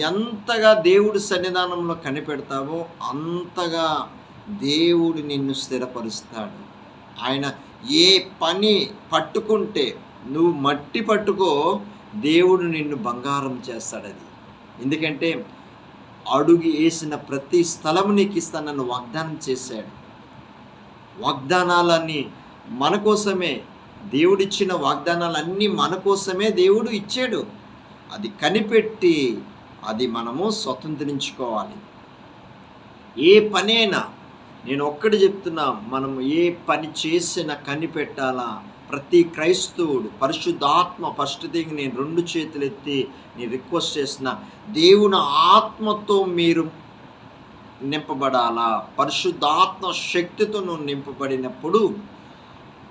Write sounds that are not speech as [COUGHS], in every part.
ఎంతగా దేవుడి సన్నిధానంలో కనిపెడతావో అంతగా దేవుడు నిన్ను స్థిరపరుస్తాడు. ఆయన ఏ పని పట్టుకుంటే నువ్వు మట్టి పట్టుకో దేవుడు నిన్ను బంగారం చేస్తాడు అది ఎందుకంటే అడుగు వేసిన ప్రతి స్థలము నీకు ఇస్తానని వాగ్దానం చేశాడు. వాగ్దానాలన్నీ మన కోసమే. దేవుడిచ్చిన వాగ్దానాలన్నీ మన కోసమే దేవుడు ఇచ్చాడు. అది కనిపెట్టి అది మనము స్వతంత్రించుకోవాలి. ఏ పనైనా నేను ఒక్కటి చెప్తున్నా మనం ఏ పని చేసినా కనిపెట్టాలా ప్రతి క్రైస్తవుడు పరిశుద్ధాత్మ ఫస్ట్ థింగ్ నేను రెండు చేతులు ఎత్తి నేను రిక్వెస్ట్ చేసిన దేవుని ఆత్మతో మీరు నింపబడాలా? పరిశుద్ధాత్మ శక్తితో నువ్వు నింపబడినప్పుడు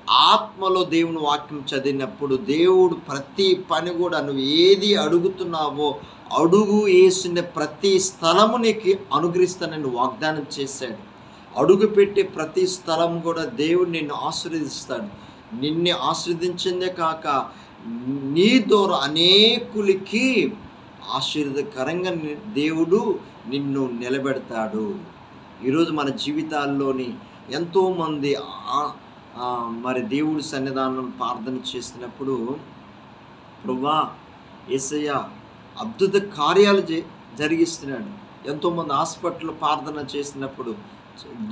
ఆత్మలో దేవుని వాక్యం చదివినప్పుడు దేవుడు ప్రతి పని కూడా నువ్వు ఏది అడుగుతున్నావో అడుగు వేసిన ప్రతి స్థలము నీకు అనుగ్రహిస్తానని వాగ్దానం చేశాడు. అడుగు పెట్టే ప్రతి స్థలం కూడా దేవుడు నిన్ను ఆశీర్వదిస్తాడు. నిన్ను ఆశీర్వదించిందే కాక నీ ద్వారా అనేకులకి ఆశీర్వదకరంగా దేవుడు నిన్ను నిలబెడతాడు. ఈరోజు మన జీవితాల్లోని ఎంతోమంది మరి దేవుడి సన్నిధానం ప్రార్థన చేసినప్పుడు ప్రభా ఏసయ్య అద్భుత కార్యాలు జరిగిస్తున్నాడు. ఎంతోమంది హాస్పిటల్ ప్రార్థన చేసినప్పుడు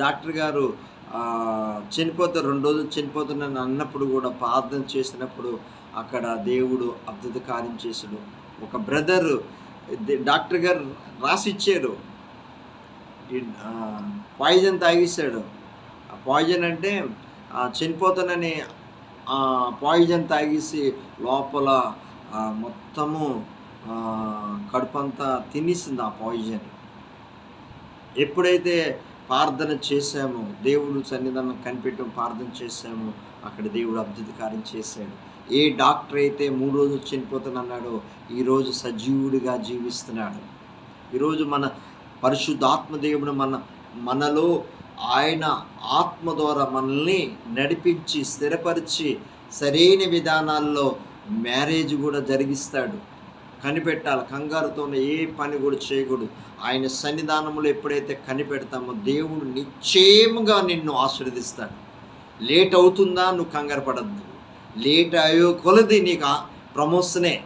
డాక్టర్ గారు చనిపోతే రెండు రోజులు చనిపోతున్నాను అన్నప్పుడు కూడా ప్రార్థన చేసినప్పుడు అక్కడ దేవుడు అద్భుత కార్యం చేశాడు. ఒక బ్రదర్ డాక్టర్ గారు రాసిచ్చాడు. పాయిజన్ తాగేశాడు. ఆ పాయిజన్ అంటే చనిపోతానని పాయిజన్ తాగేసి లోపల మొత్తము కడుపంతా తినేసింది ఆ పాయిజన్ ఎప్పుడైతే ప్రార్థన చేశామో దేవుడు సన్నిధానం కనిపెట్టడం ప్రార్థన చేశామో అక్కడ దేవుడు అద్భుత చేశాడు. ఏ డాక్టర్ అయితే మూడు రోజులు చనిపోతానన్నాడో ఈరోజు సజీవుడిగా జీవిస్తున్నాడు. ఈరోజు మన పరిశుద్ధాత్మ దేవుడు మన మనలో ఆయన ఆత్మ ద్వారా మనల్ని నడిపించి స్థిరపరిచి సరైన విధానాల్లో మ్యారేజ్ కూడా జరిగిస్తాడు. కనిపెట్టాలి. కంగారుతో ఏ పని కూడా చేయకూడదు. ఆయన సన్నిధానంలో ఎప్పుడైతే కనిపెడతామో దేవుడు నిశ్చయముగా నిన్ను ఆశీర్వదిస్తాడు. లేట్ అవుతుందా? నువ్వు కంగారు పడద్దు. లేట్ అయ్యో కొలది నీకు ప్రమోషనే.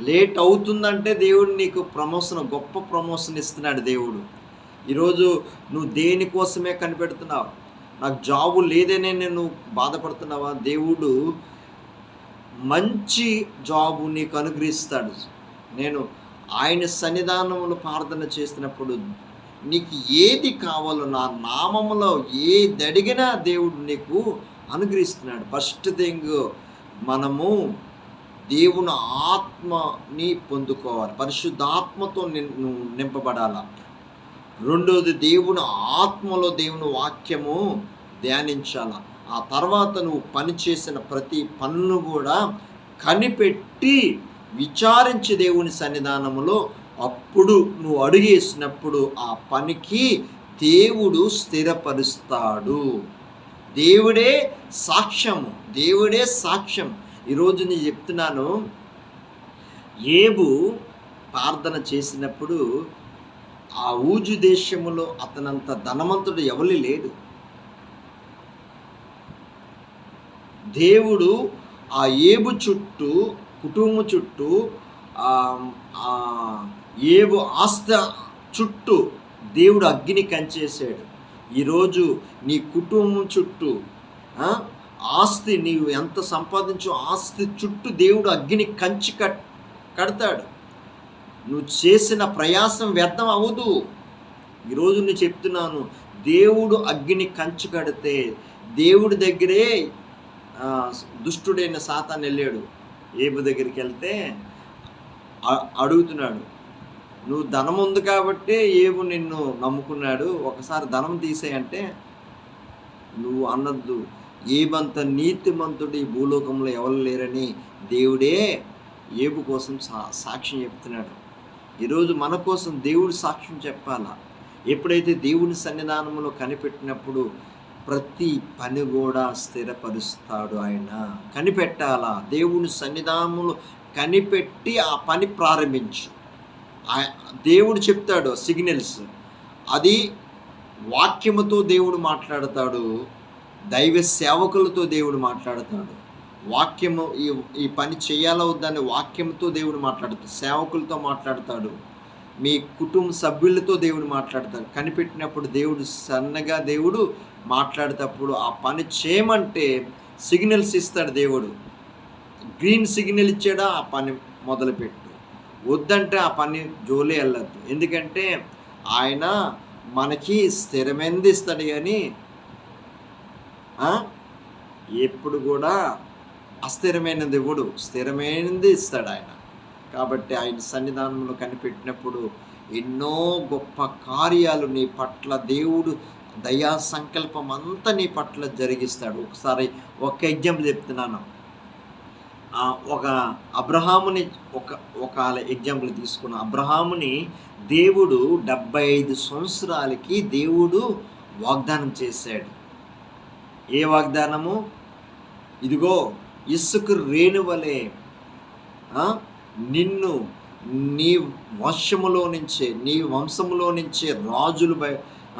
లేట్ అవుతుందంటే దేవుడు నీకు ప్రమోషన్ గొప్ప ప్రమోషన్ ఇస్తున్నాడు దేవుడు. ఈరోజు నువ్వు దేనికోసమే కనిపెడుతున్నావు? నాకు జాబు లేదనే నేను బాధపడుతున్నావా? దేవుడు మంచి జాబు నీకు అనుగ్రహిస్తాడు. నేను ఆయన సన్నిధానంలో ప్రార్థన చేసినప్పుడు నీకు ఏది కావాలో నా నామములో ఏది అడిగినా దేవుడు నీకు అనుగ్రహిస్తున్నాడు. ఫస్ట్ థింగ్ మనము దేవుని ఆత్మని పొందుకోవాలి. పరిశుద్ధాత్మతో నిన్ను నింపబడాల? రెండోది దేవుని ఆత్మలో దేవుని వాక్యము ధ్యానించాల? ఆ తర్వాత నువ్వు పని చేసిన ప్రతి పన్ను కూడా కనిపెట్టి విచారించి దేవుని సన్నిధానములో అప్పుడు నువ్వు అడుగేసినప్పుడు ఆ పనికి దేవుడు స్థిరపరుస్తాడు. దేవుడే సాక్ష్యము దేవుడే సాక్ష్యం. ఈరోజు నేను చెప్తున్నాను ఏబు ప్రార్థన చేసినప్పుడు ఆ ఊజు దేశములో అతనంత ధనవంతుడు ఎవరి లేడు. దేవుడు ఆ ఏబు చుట్టూ కుటుంబం చుట్టూ ఏవో ఆస్త చుట్టూ దేవుడు అగ్ని కంచేసాడు ఈరోజు నీ కుటుంబం చుట్టూ ఆస్తి నీవు ఎంత సంపాదించో ఆస్తి చుట్టూ దేవుడు అగ్ని కంచి కట్ కడతాడు. నువ్వు చేసిన ప్రయాసం వ్యర్థం అవ్వదు. ఈరోజు నేను చెప్తున్నాను దేవుడు అగ్ని కంచు కడితే దేవుడి దగ్గరే దుష్టుడైన సాతాన్ వెళ్ళాడు. ఏబు దగ్గరికి వెళ్తే అడుగుతున్నాడు నువ్వు ధనం ఉంది కాబట్టి ఏబు నిన్ను నమ్ముకున్నాడు ఒకసారి ధనం తీసేయంటే నువ్వు అన్నద్దు ఏబంత నీతిమంతుడు ఈ భూలోకంలో ఎవరు లేరని దేవుడే ఏబు కోసం సా సాక్ష్యం చెప్తున్నాడు. ఈరోజు మన కోసం దేవుడు సాక్ష్యం చెప్పాలా? ఎప్పుడైతే దేవుని సన్నిధానంలో కనిపెట్టినప్పుడు ప్రతి పని కూడా స్థిరపరుస్తాడు ఆయన. కనిపెట్టాలా? దేవుని సన్నిధానంలో కనిపెట్టి ఆ పని ప్రారంభించు. ఆ- దేవుడు చెప్తాడు సిగ్నల్స్. అది వాక్యముతో దేవుడు మాట్లాడతాడు దైవ సేవకులతో దేవుడు మాట్లాడతాడు. వాక్యము ఈ ఈ పని చేయాలా వద్దని వాక్యంతో దేవుడు మాట్లాడతాడు సేవకులతో మాట్లాడతాడు. మీ కుటుంబ సభ్యులతో దేవుడు మాట్లాడతాడు. కనిపెట్టినప్పుడు దేవుడు సన్నగా దేవుడు మాట్లాడేటప్పుడు ఆ పని చేయమంటే సిగ్నల్స్ ఇస్తాడు దేవుడు. గ్రీన్ సిగ్నల్ ఇచ్చాడా? ఆ పని మొదలుపెట్టు. వద్దంటే ఆ పని జోలి వెళ్ళద్దు. ఎందుకంటే ఆయన మనకి స్థిరమైనది ఇస్తాడు కానీ ఎప్పుడు కూడా అస్థిరమైనది ఇవ్వడు స్థిరమైనది ఇస్తాడు ఆయన. కాబట్టి ఆయన సన్నిధానంలో కనిపెట్టినప్పుడు ఎన్నో గొప్ప కార్యాలు నీ పట్ల దేవుడు దయా సంకల్పం అంతా నీ పట్ల జరిగిస్తాడు. ఒకసారి ఒక ఎగ్జాంపుల్ చెప్తున్నాను. ఒక అబ్రహాముని ఒక ఒక ఎగ్జాంపుల్ తీసుకున్న. అబ్రహాముని దేవుడు డెబ్బై ఐదు సంవత్సరాలకి దేవుడు వాగ్దానం చేశాడు. ఏ వాగ్దానము? ఇదిగో ఇసుక రేణువలే నిన్ను నీ వంశములో నుంచే నీ వంశములో నుంచే రాజులు బయ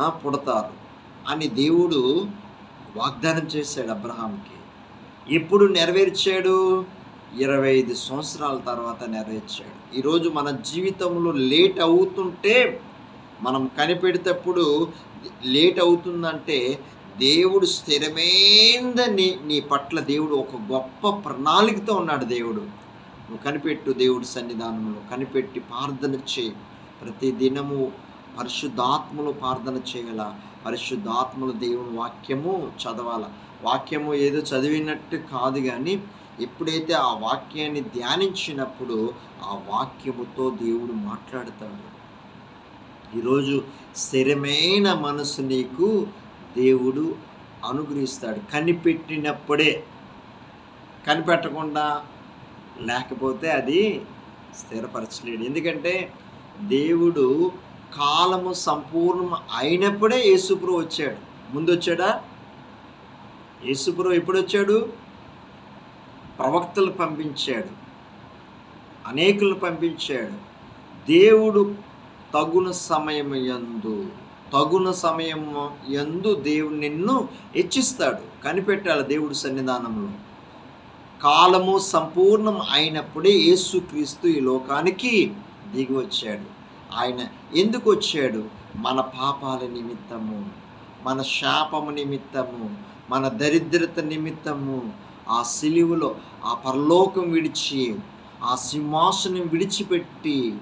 పుడతారు. అని దేవుడు వాగ్దానం చేశాడు అబ్రహాంకి ఎప్పుడు నెరవేర్చాడు? ఇరవై ఐదు సంవత్సరాల తర్వాత నెరవేర్చాడు. ఈరోజు మన జీవితంలో లేట్ అవుతుంటే మనం కనిపెడితేప్పుడు లేట్ అవుతుందంటే దేవుడు స్థిరమైందని నీ పట్ల దేవుడు ఒక గొప్ప ప్రణాళికతో ఉన్నాడు దేవుడు. నువ్వు కనిపెట్టు దేవుడి సన్నిధానంలో కనిపెట్టి ప్రార్థన చేయి. ప్రతి దినము పరిశుద్ధాత్మలో ప్రార్థన చేయాల? పరిశుద్ధాత్మలు దేవుని వాక్యము చదవాల? వాక్యము ఏదో చదివినట్టు కాదు కానీ ఎప్పుడైతే ఆ వాక్యాన్ని ధ్యానించినప్పుడు ఆ వాక్యముతో దేవుడు మాట్లాడతాడు. ఈరోజు స్థిరమైన మనసు నీకు దేవుడు అనుగ్రహిస్తాడు. కనిపెట్టినప్పుడే కనిపెట్టకుండా లేకపోతే అది స్థిరపరచలేడు. ఎందుకంటే దేవుడు కాలము సంపూర్ణం అయినప్పుడే యేసుప్రభు వచ్చాడు. ముందు వచ్చాడా యేసుప్రభు ఎప్పుడు వచ్చాడు ప్రవక్తలు పంపించాడు. అనేకులను పంపించాడు. దేవుడు తగున సమయం యందు తగున సమయం యందు దేవుడు నిన్ను హెచ్చిస్తాడు. కనిపెట్టాలి దేవుడు సన్నిధానంలో. కాలము సంపూర్ణం అయినప్పుడే యేసుక్రీస్తు ఈ లోకానికి దిగి వచ్చాడు. ఆయన ఎందుకు వచ్చాడు? మన పాపాల నిమిత్తము మన శాపము నిమిత్తము మన దరిద్రత నిమిత్తము. ఆ సిలువులో ఆ పరలోకం విడిచి ఆ సింహాసనం విడిచిపెట్టి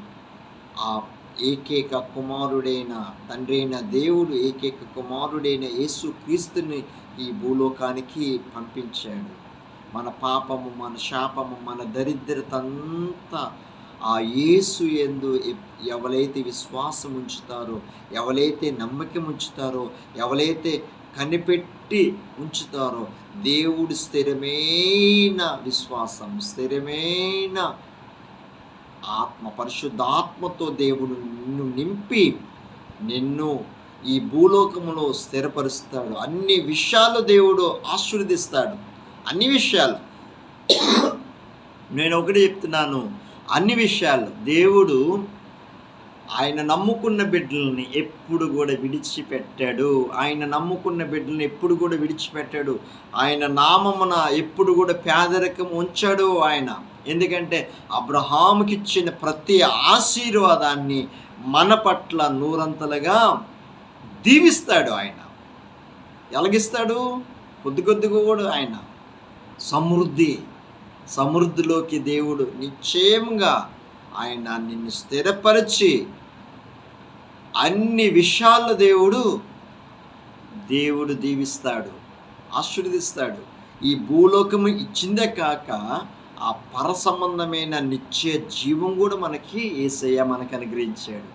ఆ ఏకైక కుమారుడైన తండ్రి అయిన దేవుడు ఏకైక కుమారుడైన యేసు క్రీస్తుని ఈ భూలోకానికి పంపించాడు. మన పాపము మన శాపము మన దరిద్రత అంతా ఆ యేసు ఎందు ఎవరైతే విశ్వాసం ఉంచుతారో ఎవరైతే నమ్మకం ఉంచుతారో ఎవరైతే కనిపెట్టి ఉంచుతారో దేవుడు స్థిరమైన విశ్వాసం స్థిరమైన ఆత్మ పరిశుద్ధాత్మతో దేవుడు నిన్ను నింపి నిన్ను ఈ భూలోకములో స్థిరపరుస్తాడు. అన్ని విషయాలు దేవుడు ఆశీర్వదిస్తాడు. అన్ని విషయాలు. నేను ఒకటి చెప్తున్నాను. అన్ని విషయాలు. దేవుడు ఆయన నమ్ముకున్న బిడ్డల్ని ఎప్పుడు కూడా విడిచిపెట్టాడు. ఆయన నమ్ముకున్న బిడ్డల్ని ఎప్పుడు కూడా విడిచిపెట్టాడు. ఆయన నామమున ఎప్పుడు కూడా పేదరికం ఉంచాడు ఆయన. ఎందుకంటే అబ్రహాముకి ఇచ్చిన ప్రతి ఆశీర్వాదాన్ని మన పట్ల నూరంతలుగా దీవిస్తాడు ఆయన. ఎలాగిస్తాడు? కొద్ది కొద్దిగా కూడా ఆయన. సమృద్ధి సమృద్ధిలోకి దేవుడు నిశ్చయంగా ఆయన నిన్ను స్థిరపరిచి అన్ని విషయాల్లో దేవుడు దేవుడు దీవిస్తాడు ఆశీర్వదిస్తాడు. ఈ భూలోకము ఇచ్చిందే కాక ఆ పర సంబంధమైన నిత్య జీవం కూడా మనకి ఏసయ్య మనకు అనుగ్రహించాడు.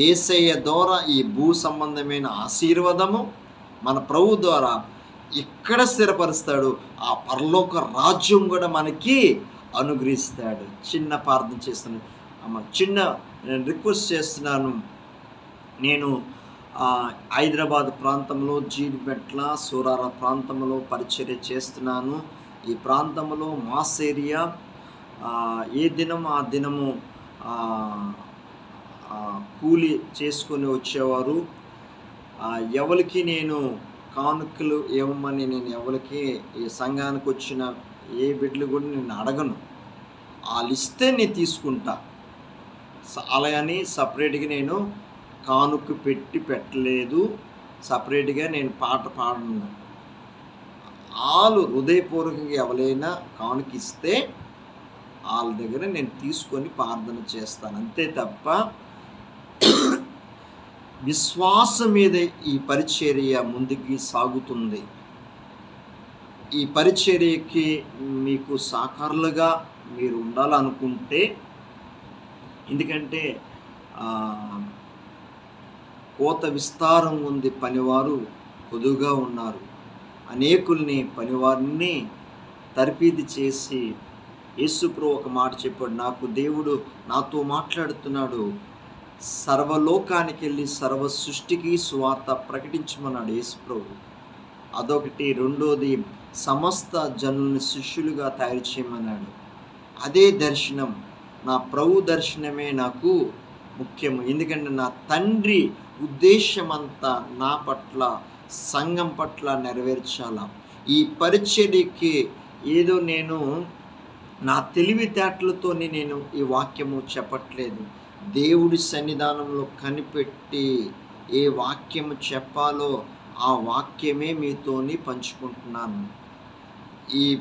ఏసయ్య ద్వారా ఈ భూ సంబంధమైన ఆశీర్వాదము మన ప్రభు ద్వారా ఇక్కడ స్థిరపరుస్తాడు? ఆ పరలోక రాజ్యం కూడా మనకి అనుగ్రహిస్తాడు. చిన్న ప్రార్థన చేస్తున్నాను. అమ్మ చిన్న నేను రిక్వెస్ట్ చేస్తున్నాను. నేను హైదరాబాద్ ప్రాంతంలో జీడిమెట్ల సూరార ప్రాంతంలో పరిచర్య చేస్తున్నాను. ఈ ప్రాంతంలో మాస్ ఏరియా ఏ దినం ఆ దినము కూలి చేసుకొని వచ్చేవారు. ఎవరికి నేను కానుకలు ఇవ్వమని నేను ఎవరికి ఈ సంఘానికి వచ్చిన ఏ బిడ్డలు కూడా నేను అడగను. వాళ్ళు ఇస్తే నేను తీసుకుంటా. అలాగని అలా అని సపరేట్గా నేను కానుక పెట్టి పెట్టలేదు. సపరేట్గా నేను పాట పాడను. వాళ్ళు హృదయపూర్వకంగా ఎవరైనా కానుక ఇస్తే వాళ్ళ దగ్గర నేను తీసుకొని ప్రార్థన చేస్తాను. అంతే తప్ప విశ్వాసం మీద ఈ పరిచర్య ముందుకి సాగుతుంది. ఈ పరిచర్యకి మీకు సాకారులుగా మీరు ఉండాలనుకుంటే ఎందుకంటే కోత విస్తారం ఉంది పనివారు కొదువుగా ఉన్నారు. అనేకుల్ని పనివారిని తర్పీది చేసి యేసుప్రో ఒక మాట చెప్పాడు నాకు దేవుడు నాతో మాట్లాడుతున్నాడు సర్వలోకానికి వెళ్ళి సర్వ సృష్టికి సువార్త ప్రకటించమన్నాడు యేసుప్రభు. అదొకటి. రెండోది సమస్త జనుల్ని శిష్యులుగా తయారు చేయమన్నాడు. అదే దర్శనం. నా ప్రభు దర్శనమే నాకు ముఖ్యము. ఎందుకంటే నా తండ్రి ఉద్దేశమంతా నా పట్ల సంఘం పట్ల నెరవేర్చాల? ఈ పరిచర్యకి ఏదో నేను నా తెలివితేటలతోని నేను ఈ వాక్యము చెప్పట్లేదు. దేవుడి సన్నిధానంలో కనిపెట్టి ఏ వాక్యము చెప్పాలో ఆ వాక్యమే మీతోని పంచుకుంటున్నాను. ఈ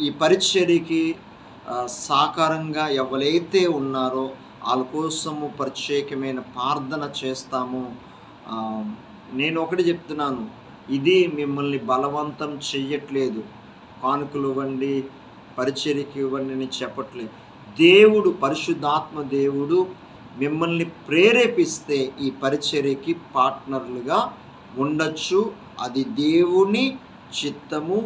ఈ పరిచర్యకి సాకారంగా ఎవరైతే ఉన్నారో వాళ్ళ కోసము ప్రత్యేకమైన ప్రార్థన చేస్తాము. నేను ఒకటి చెప్తున్నాను. ఇది మిమ్మల్ని బలవంతం చెయ్యట్లేదు. కానుకలు ఇవ్వండి పరిచర్యకి ఇవ్వండి అని చెప్పట్లేదు. దేవుడు పరిశుద్ధాత్మ దేవుడు మిమ్మల్ని ప్రేరేపిస్తే ఈ పరిచర్యకి పార్ట్నర్లుగా ఉండొచ్చు. అది దేవుని చిత్తము.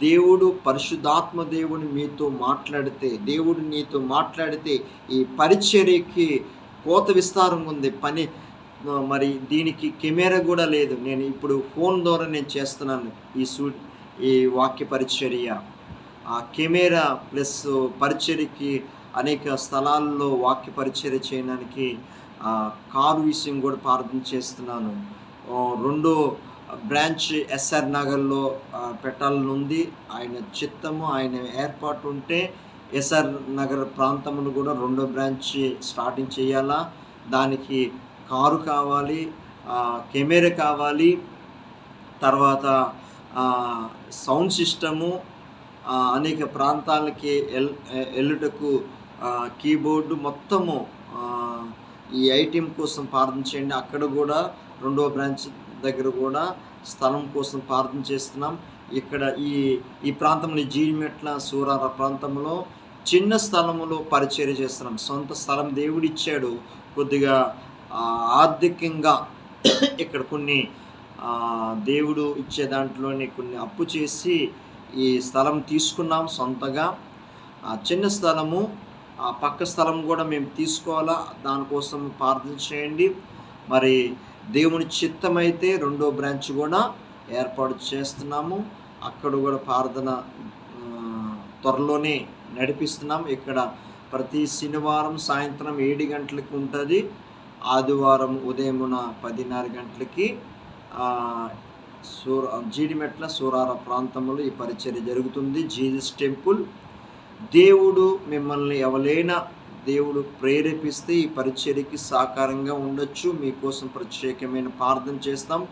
దేవుడు పరిశుద్ధాత్మ దేవుని మీతో మాట్లాడితే దేవుడు నీతో మాట్లాడితే ఈ పరిచర్యకి కోత విస్తారం ఉంది. పని మరి దీనికి కెమెరా కూడా లేదు. నేను ఇప్పుడు ఫోన్ ద్వారా నేను చేస్తున్నాను ఈ సూ ఈ వాక్య పరిచర్య. ఆ కెమెరా ప్లస్ పరిచర్యకి అనేక స్థలాల్లో వాక్య పరిచర్య చేయడానికి కారు విషయం కూడా ప్రార్థన చేస్తున్నాను. రెండో బ్రాంచ్ ఎస్ఆర్ నగర్లో పెట్టాలని ఉంది. ఆయన చిత్తము ఆయన ఏర్పాటు ఉంటే ఎస్ఆర్ నగర్ ప్రాంతంలో కూడా రెండో బ్రాంచ్ స్టార్టింగ్ చేయాలా? దానికి కారు కావాలి కెమెరా కావాలి తర్వాత సౌండ్ సిస్టము అనేక ప్రాంతాలకి ఎల్ ఎల్లుటకు కీబోర్డు మొత్తము ఈ ఐటీఎం కోసం ప్రార్థన చేయండి. అక్కడ కూడా రెండవ బ్రాంచ్ దగ్గర కూడా స్థలం కోసం ప్రార్థన చేస్తున్నాం. ఇక్కడ ఈ ఈ ప్రాంతంలో జీమెట్ల సూరార ప్రాంతంలో చిన్న స్థలములో పరిచర్య చేస్తున్నాం. సొంత స్థలం దేవుడు ఇచ్చాడు. కొద్దిగా ఆర్థికంగా [COUGHS] ఇక్కడ కొన్ని దేవుడు ఇచ్చే దాంట్లోనే కొన్ని అప్పు చేసి ఈ స్థలం తీసుకున్నాం సొంతగా. చిన్న స్థలము ఆ పక్క స్థలం కూడా మేము తీసుకోవాలా? దానికోసం ప్రార్థన చేయండి. మరి దేవుని చిత్తమైతే రెండో బ్రాంచ్ కూడా ఏర్పాటు చేస్తున్నాము. అక్కడ కూడా ప్రార్థన త్వరలోనే నడిపిస్తున్నాం. ఇక్కడ ప్రతి శనివారం సాయంత్రం ఏడు గంటలకు ఉంటుంది. ఆదివారం ఉదయమున పదిన్నర గంటలకి సూర జీడిమెట్ల సూరార ప్రాంతంలో ఈ పరిచర్య జరుగుతుంది. జీజస్ టెంపుల్ దేవుడు మిమ్మల్ని ఎవరైనా దేవుడు ప్రేరేపిస్తే ఈ పరిచర్యకి సాకారంగా ఉండొచ్చు. మీకోసం ప్రత్యేకమైన ప్రార్థన చేస్తాం.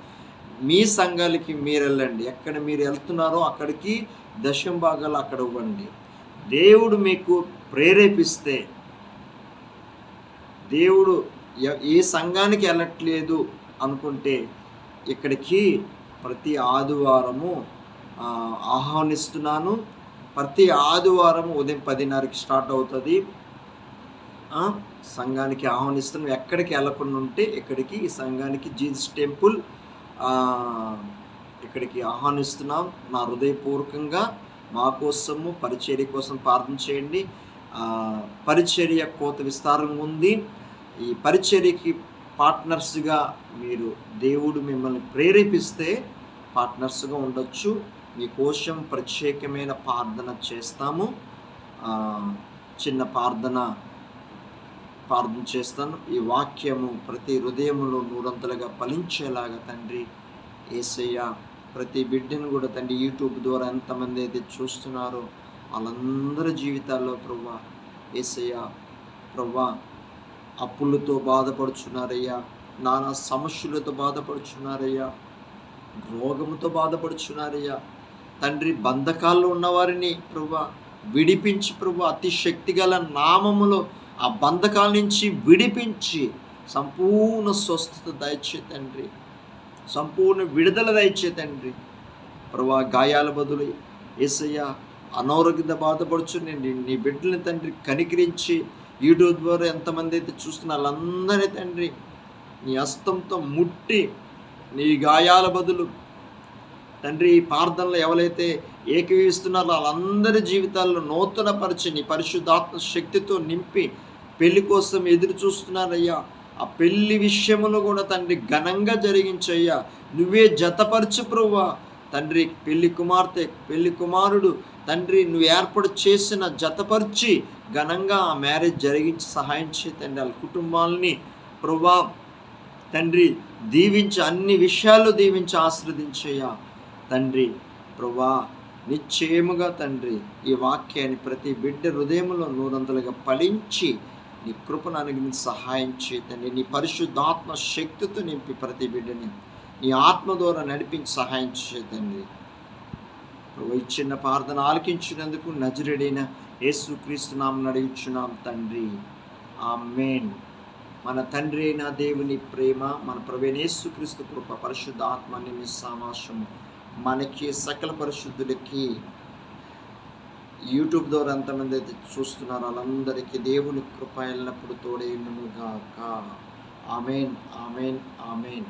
మీ సంఘాలకి మీరు వెళ్ళండి ఎక్కడ మీరు వెళ్తున్నారో అక్కడికి దశం భాగాలు అక్కడ ఇవ్వండి. దేవుడు మీకు ప్రేరేపిస్తే దేవుడు ఏ సంఘానికి వెళ్ళట్లేదు అనుకుంటే ఇక్కడికి ప్రతి ఆదివారము ఆహ్వానిస్తున్నాను. ప్రతి ఆదివారం ఉదయం పదిన్నరకి స్టార్ట్ అవుతుంది. సంఘానికి ఆహ్వానిస్తున్నాం. ఎక్కడికి వెళ్ళకుండా ఉంటే ఇక్కడికి ఈ సంఘానికి జీజస్ టెంపుల్ ఇక్కడికి ఆహ్వానిస్తున్నాం. నా హృదయపూర్వకంగా మా కోసము పరిచర్య కోసం ప్రార్థన చేయండి. పరిచర్య కోత విస్తారంగా ఉంది. ఈ పరిచర్యకి పార్ట్నర్స్గా మీరు దేవుడు మిమ్మల్ని ప్రేరేపిస్తే పార్ట్నర్స్గా ఉండొచ్చు. మీకోసం ప్రత్యేకమైన ప్రార్థన చేస్తాము. చిన్న ప్రార్థన ప్రార్థన చేస్తాను. ఈ వాక్యము ప్రతి హృదయంలో నూరంతలుగా ఫలించేలాగా తండ్రి ఏసయ్య ప్రతి బిడ్డను కూడా తండ్రి యూట్యూబ్ ద్వారా ఎంతమంది అయితే చూస్తున్నారో వాళ్ళందరి జీవితాల్లో ప్రవ్వా ఏసయ్య ప్రవ్వా అప్పులతో బాధపడుచున్నారయ్యా నానా సమస్యలతో బాధపడుచున్నారయ్యా రోగముతో బాధపడుచున్నారయ్యా తండ్రి బంధకాల్లో ఉన్నవారిని ప్రభా విడిపించి ప్రభు అతి శక్తిగల నామములో ఆ బంధకాల నుంచి విడిపించి సంపూర్ణ స్వస్థత దయచే తండ్రి సంపూర్ణ విడుదల దయచే తండ్రి. ప్రభా గాయాల బదులు ఏసయ్య అనారోగ్యత బాధపడుచు నేను నీ బిడ్డలని తండ్రి కనికరించి యూట్యూబ్ ద్వారా ఎంతమంది అయితే చూస్తున్న వాళ్ళందరినీ తండ్రి నీ హస్తంతో ముట్టి నీ గాయాల బదులు తండ్రి ఈ ప్రార్థనలు ఎవరైతే ఏకీవిస్తున్నారో వాళ్ళందరి జీవితాల్లో నూతన పరిచి నీ పరిశుద్ధాత్మ శక్తితో నింపి పెళ్ళి కోసం ఎదురు చూస్తున్నారయ్యా. ఆ పెళ్ళి విషయంలో కూడా తండ్రి ఘనంగా జరిగించయ్యా. నువ్వే జతపరచు ప్రభువా. తండ్రి పెళ్ళి కుమార్తె పెళ్ళి కుమారుడు తండ్రి నువ్వు ఏర్పాటు చేసిన జతపరిచి ఘనంగా ఆ మ్యారేజ్ జరిగించి సహాయం చే తండ్రి. వాళ్ళ కుటుంబాలని ప్రభా తండ్రి దీవించి అన్ని విషయాలు దీవించి ఆశ్రదించయ్యా తండ్రి ప్రభా నిశ్చయముగా తండ్రి ఈ వాక్యాన్ని ప్రతి బిడ్డ హృదయంలో నూరంతలుగా ఫలించి నీ కృపను అనుగ్రహించి సహాయం చేతండి నీ పరిశుద్ధాత్మ శక్తితో నింపి ప్రతి బిడ్డని నీ ఆత్మ ద్వారా నడిపించి సహాయం చేతండి ప్రభు ఇచ్చిన ప్రార్థన ఆలకించినందుకు నజరుడైన యేసుక్రీస్తు నామం నడిపించున్నాం తండ్రి. ఆమేన్. మన తండ్రి అయిన దేవుని ప్రేమ మన ప్రవీణ యేసుక్రీస్తు కృప పరిశుద్ధ ఆత్మ నిన్ను సామాసము మనకి సకల పరిశుద్ధులకి యూట్యూబ్ ద్వారా ఎంతమంది అయితే చూస్తున్నారో వాళ్ళందరికీ దేవుని కృప ఎల్లప్పుడు తోడేయునుగాక ఆమెన్ ఆమెన్ ఆమెన్.